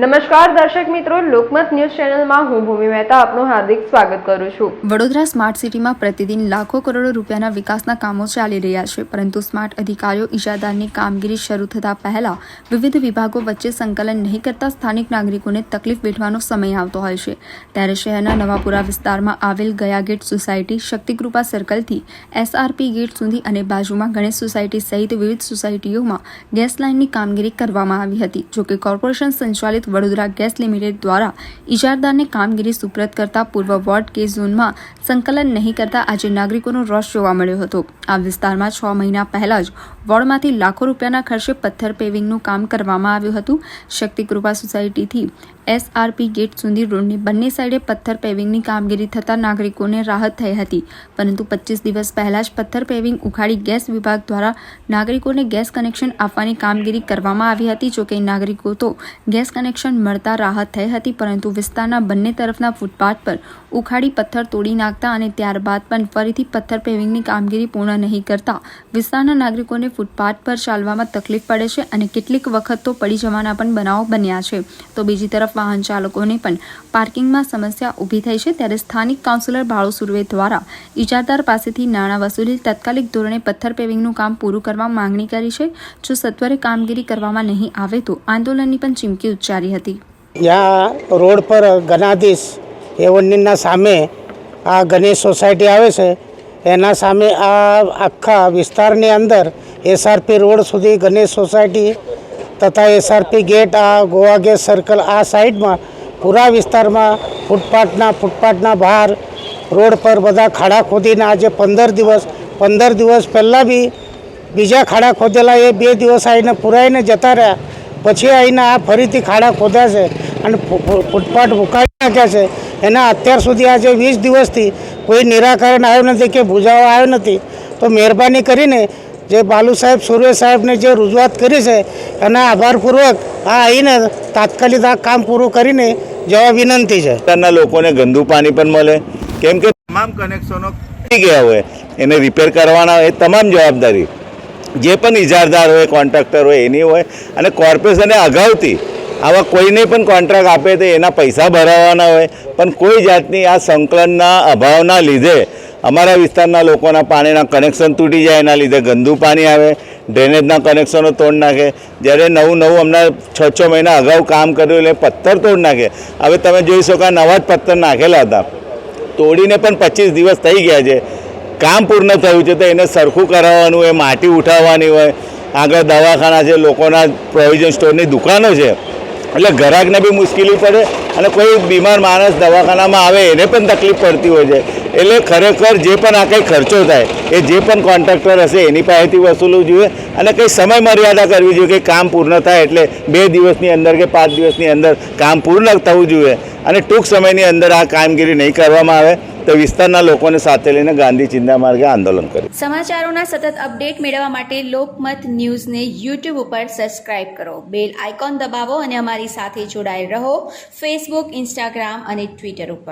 નમસ્કાર દર્શક મિત્રો, લોકમત ન્યૂઝ ચેનલમાં હું ભૂમિ મહેતા આપનું હાર્દિક સ્વાગત કરું છું. વડોદરા સ્માર્ટ સિટીમાં પ્રતિદિન લાખો કરોડો રૂપિયાના વિકાસના કામો ચાલી રહ્યા છે. પરંતુ સ્માર્ટ અધિકારીઓ ઇજાદારની કામગીરી શરૂ થતા પહેલા વિવિધ વિભાગો વચ્ચે સંકલન નહીં કરતા સ્થાનિક નાગરિકોને તકલીફ વેઠવાનો સમય આવતો હોય છે. ત્યારે શહેરના નવાપુરા વિસ્તારમાં આવેલ ગયા ગેટ સોસાયટી શક્તિકૃપા સર્કલથી એસઆરપી ગેટ સુધી અને બાજુમાં ગણેશ સોસાયટી સહિત વિવિધ સોસાયટીઓમાં ગેસ લાઇનની કામગીરી કરવામાં આવી હતી. જોકે કોર્પોરેશન સંચાલિત વડોદરા ગેસ લિમિટેડ દ્વારા ઇજારદારને કામગીરી સુપ્રત કરતા પૂર્વ વોર્ડ કે ઝોનમાં સંકલન નહીં કરતા આજે નાગરિકોનો રોષ જોવા મળ્યો હતો. આ વિસ્તારમાં છ મહિના પહેલા જ વોર્ડમાંથી લાખો રૂપિયાના ખર્ચે પથ્થર પેવિંગનું કામ કરવામાં આવ્યું હતું. શક્તિકૃપા સોસાયટીથી એસઆરપી ગેટ સુધી રોડની બંને સાઈડે પથ્થર પેવિંગની કામગીરી થતાં નાગરિકોને રાહત થઈ હતી. પરંતુ પચીસ દિવસ પહેલા જ પથ્થર પેવિંગ ઉખાડી ગેસ વિભાગ દ્વારા નાગરિકોને ગેસ કનેક્શન આપવાની કામગીરી કરવામાં આવી હતી. જોકે નાગરિકો તો ગેસ કનેક્શન મળતા રાહત થઈ હતી, પરંતુ વિસ્તારના બંને તરફના ફૂટપાથ પર ઉખાડી પથ્થર તોડી નાખતા અને ત્યારબાદ પણ ફરીથી પથ્થર પેવિંગની કામગીરી પૂર્ણ નહીં કરતા વિસ્તારના નાગરિકોને ફૂટપાથ પર ચાલવામાં તકલીફ પડે છે અને કેટલીક વખત તો પડી જવાના પણ બનાવો બન્યા છે. તો બીજી તરફ વાહન ચાલકોને પણ પાર્કિંગમાં સમસ્યા ઊભી થઈ છે, ત્યારે સ્થાનિક કાઉન્સિલર બાળુ સુરવે દ્વારા ઇજારદાર પાસેથી નાણાં વસૂલી તાત્કાલિક ધોરણે પથ્થર પેવિંગનું કામ પૂરું કરવા માંગણી કરી છે. જો સત્વરે કામગીરી કરવામાં નહીં આવે તો આંદોલનની પણ ચીમકી ઉચ્ચારી હતી. ત્યાં રોડ પર ગનાધીશ એવનના સામે આ ગણેશ સોસાયટી આવે છે, એના સામે આ આખા વિસ્તારની અંદર એસઆરપી રોડ સુધી ગણેશ સોસાયટી તથા એસઆરપી ગેટ, આ ગોવા ગેસ સર્કલ આ સાઈડમાં પૂરા વિસ્તારમાં ફૂટપાથના ફૂટપાથના બહાર રોડ પર બધા ખાડા ખોદીને આજે પંદર દિવસ પંદર દિવસ પહેલાં બી બીજા ખાડા ખોદેલા, એ બે દિવસ આવીને પુરાઈને જતા રહ્યા. પછી આવીને આ ફરીથી ખાડા ખોદ્યા છે અને ફૂટપાટ ઉકાળી નાખ્યા છે. એના અત્યાર સુધી આજે વીસ દિવસથી કોઈ નિરાકરણ આવ્યું નથી કે બુજાવો આવ્યો નથી. તો મહેરબાની કરીને જે બાલુ સાહેબ સુરવે સાહેબને જે રજૂઆત કરી છે, એના આભારપૂર્વક આ આવીને તાત્કાલિક આ કામ પૂરું કરીને જવા વિનંતી છે. વિસ્તારના લોકોને ગંદુ પાણી પણ મળે. કેમ કે તમામ કનેક્શનો ગયા હોય. એને રિપેર કરવાના હોય તમામ જવાબદારી. જે પણ ઇજારદાર હોય, કોન્ટ્રાક્ટર હોય, એની હોય, અને કોર્પોરેશને અગાઉથી આવા કોઈને પણ કોન્ટ્રાક્ટ આપે તો એના પૈસા ભરાવાના હોય. પણ કોઈ જાતની આ સંકલનના અભાવના લીધે અમારા વિસ્તારના લોકોના પાણીના કનેક્શન તૂટી જાય, એના લીધે ગંદુ પાણી આવે, ડ્રેનેજના કનેક્શનો તોડ નાખે. જ્યારે નવું નવું હમણાં છ છ મહિના અગાઉ કામ કર્યું એટલે પથ્થર તોડ નાખે. હવે તમે જોઈ શકો નવા જ પથ્થર નાખેલા હતા. તોડીને પણ પચીસ દિવસ થઈ ગયા છે. કામ પૂર્ણ થયું છે તો એને સરખું કરાવવાનું હોય માટી ઉઠાવવાની હોય. આગળ દવાખાના છે, લોકોના પ્રોવિઝન સ્ટોરની દુકાનો છે. એટલે ગ્રાહકને બી મુશ્કેલી પડે અને કોઈ બીમાર માણસ દવાખાનામાં આવે, એને પણ તકલીફ પડતી હોય છે. એટલે ખરેખર જે પણ આ કંઈ ખર્ચો થાય, એ જે પણ કોન્ટ્રાક્ટર હશે, એની પાસેથી વસૂલવું જોઈએ અને કંઈ સમય મર્યાદા કરવી જોઈએ કે કામ પૂર્ણ થાય એટલે બે દિવસની અંદર કે પાંચ દિવસની અંદર કામ પૂર્ણ થવું જોઈએ. અને ટૂંક સમયની અંદર આ કામગીરી નહીં કરવામાં આવે. તો વિસ્તારના લોકોને સાથે લઈને ગાંધી ચિંતા માર્ગે આંદોલન કર્યું. સમાચારોના સતત અપડેટ મેળવવા માટે લોકમત ન્યૂઝને યુટ્યુબ ઉપર સબસ્ક્રાઇબ કરો. બેલ આઇકોન દબાવો અને અમારી સાથે જોડાયેલ રહો. ફેસબુક ઇન્સ્ટાગ્રામ અને ટ્વિટર ઉપર.